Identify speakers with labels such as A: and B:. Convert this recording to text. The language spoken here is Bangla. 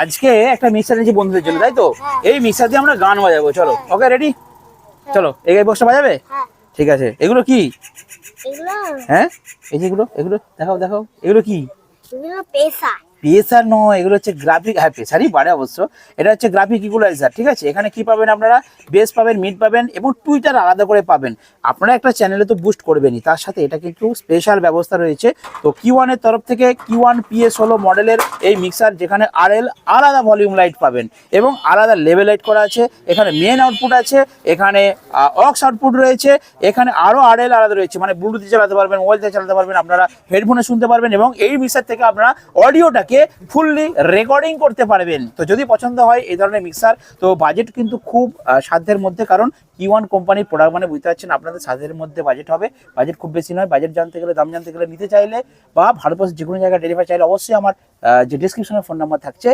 A: আজকে একটা মিক্সার এনেছি বন্ধুদের জন্য তাই তো? এই মিক্সার দিয়ে আমরা গান বাজাবো চলো। ওকে রেডি চলো এই গাই বক্সটা বাজাবে?
B: হ্যাঁ।
A: ঠিক আছে। এগুলো কি? হ্যাঁ? এই যেগুলো এগুলো দেখাও দেখাও। এগুলো কি?
B: পেশা।
A: পেসার নয় এগুলো হচ্ছে গ্রাফিক হ্যাঁ পেসারই বাড়ে অবশ্য। এটা হচ্ছে গ্রাফিক ইকুলাইজার ঠিক আছে? এখানে কি পাবেন আপনারা? বেস পাবেন মিড পাবেন এবং টুইটার আলাদা করে পাবেন। আপনারা একটা চ্যানেলে তো বুস্ট করবেনই, তার সাথে এটা কিন্তু স্পেশাল ব্যবস্থা রয়েছে। তো কিউ ওয়ানের তরফ থেকে কিউ ওয়ান পিএস হলো মডেলের এই মিক্সার যেখানে আর এল আলাদা ভলিউম লাইট পাবেন এবং আলাদা লেভেল লাইট করা আছে। এখানে মেন আউটপুট আছে, এখানে অক্স আউটপুট রয়েছে, এখানে আরও আর এল আলাদা রয়েছে। মানে ব্লুটুথে চালাতে পারবেন মোবাইলতে চালাতে পারবেন, আপনারা হেডফোনে শুনতে পারবেন এবং এই মিক্সার থেকে আপনারা অডিওটাকে ফুললি রেকর্ডিং করতে পারবেন। তো যদি পছন্দ হয় এই ধরনের মিক্সার তো বাজেট কিন্তু খুব সাধ্যের মধ্যে, কারণ কি ওয়ান কোম্পানির প্রোডাক্ট মানে বুঝতে পারছেন আপনাদের সাধ্যের মধ্যে বাজেট হবে। বাজেট খুব বেশি নয় বাজেট জানতে গেলে, দাম জানতে গেলে নিতে চাইলে বা ভারতবর্ষের যে কোনো জায়গায় ডেলিভারি চাইলে অবশ্যই আমার যে ডিসক্রিপশনে ফোন নাম্বার থাকছে